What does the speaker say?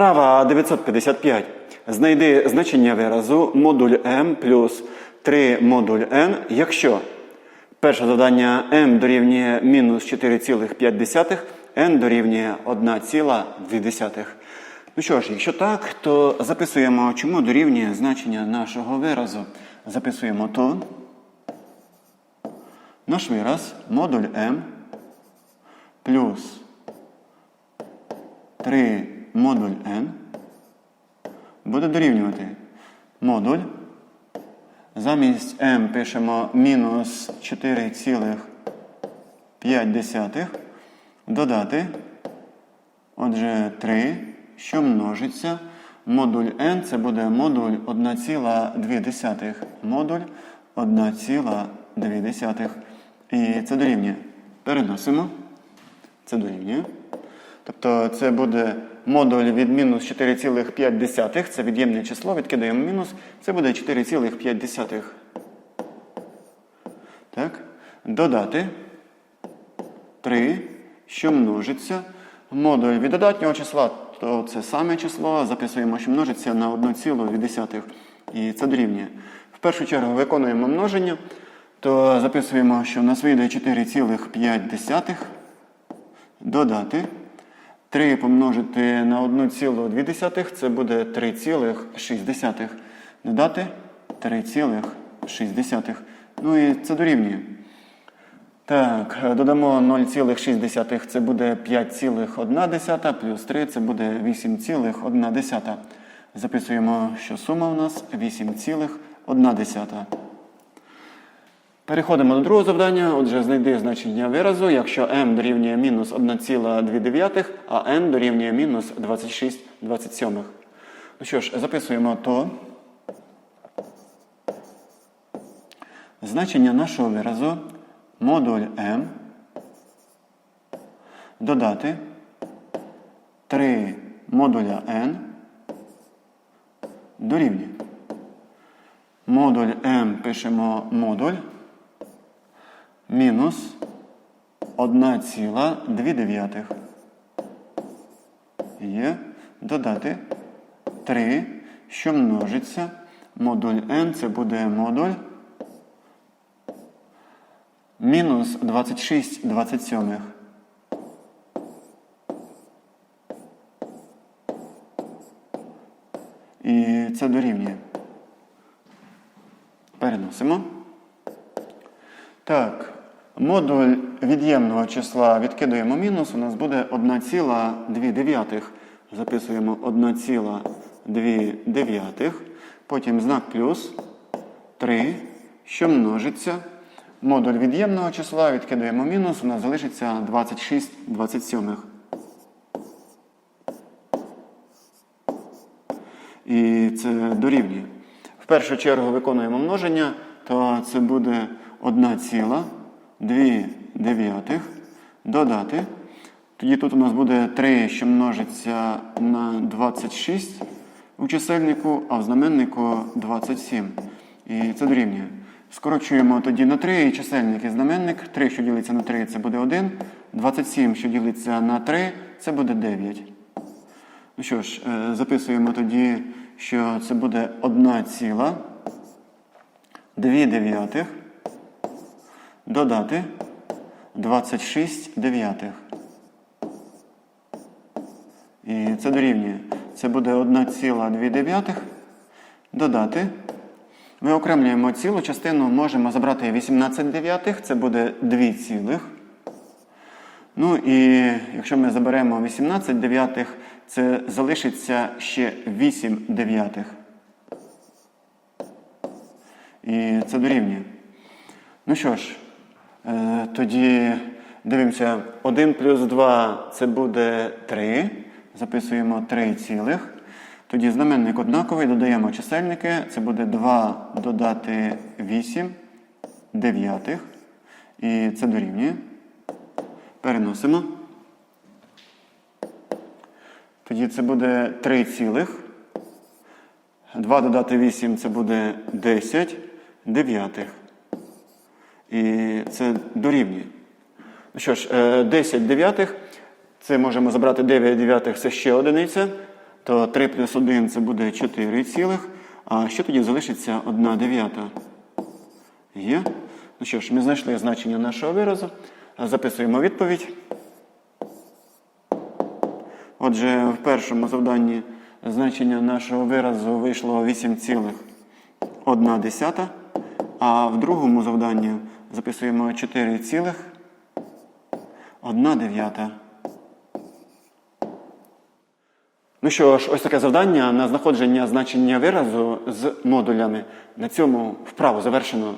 Вправа 955. Знайди значення виразу модуль m плюс 3 модуль n, якщо перше завдання m дорівнює мінус 4,5, n дорівнює 1,2. Ну що ж, якщо так, то записуємо, чому дорівнює значення нашого виразу. Записуємо то. Наш вираз модуль m плюс 3 модуль n буде дорівнювати модуль. Замість m пишемо мінус 4,5 додати. Отже, 3, що множиться. Модуль n це буде модуль 1,2. Модуль 1,2. І це дорівнює. Переносимо. Це дорівнює. Тобто це буде модуль від мінус 4,5. Це від'ємне число, відкидаємо мінус. Це буде 4,5. Так. Додати 3, що множиться. Модуль від додатнього числа, то це саме число. Записуємо, що множиться на 1,2. І це дорівнює. В першу чергу виконуємо множення, то записуємо, що у нас вийде 4,5 додати. 3 помножити на 1,2 це буде 3,6. Додати 3,6. Ну і це дорівнює. Так, додамо 0,6, це буде 5,1 плюс 3 це буде 8,1. Записуємо, що сума у нас 8,1. Переходимо до другого завдання. Отже, знайди значення виразу, якщо m дорівнює мінус 1,2, а n дорівнює мінус 26,27. Ну що ж, записуємо то. Значення нашого виразу модуль m додати 3 модуля n дорівнює. Модуль m пишемо модуль мінус 1,2 є додати 3, що множиться. Модуль n це буде модуль мінус 26 27. І це дорівнює. Переносимо. Так, модуль від'ємного числа відкидуємо мінус, у нас буде 1,2. Записуємо 1,2. Потім знак плюс 3, що множиться. Модуль від'ємного числа відкидаємо мінус, у нас залишиться 26 27. І це дорівнює. В першу чергу виконуємо множення, то це буде 1,2 додати. Тоді тут у нас буде 3, що множиться на 26 у чисельнику, а в знаменнику 27. І це дорівнює. Скорочуємо тоді на 3 і чисельник і знаменник. 3, що ділиться на 3, це буде 1. 27, що ділиться на 3, це буде 9. Ну що ж, е, записуємо тоді, що це буде 1 ціла 2 дев'ятих додати 26 дев'ятих. І це дорівнює. Це буде 1,2 додати. Ми окремлюємо цілу частину, можемо забрати 18 дев'ятих, це буде 2 цілих. Ну і якщо ми заберемо 18 дев'ятих, це залишиться ще 8 дев'ятих. І це дорівнює. Ну що ж, тоді дивимося, 1 плюс 2 це буде 3. Записуємо 3 цілих. Тоді знаменник однаковий, додаємо чисельники. Це буде 2 додати 8 дев'ятих. І це дорівнює. Переносимо. Тоді це буде 3 цілих. 2 додати 8 це буде 10 дев'ятих. І це дорівнює. Ну що ж, е, 10 дев'ятих. Це можемо забрати 9 дев'ятих, це ще одиниця. то 3 плюс 1 це буде 4 цілих. А що тоді залишиться 1 дев'ята? Є. Ну що ж, ми знайшли значення нашого виразу. Записуємо відповідь. Отже, в першому завданні значення нашого виразу вийшло 8,1, а в другому завданні записуємо 4,1 дев'ята. Ну що ж, ось таке завдання на знаходження значення виразу з модулями. На цьому вправу завершено.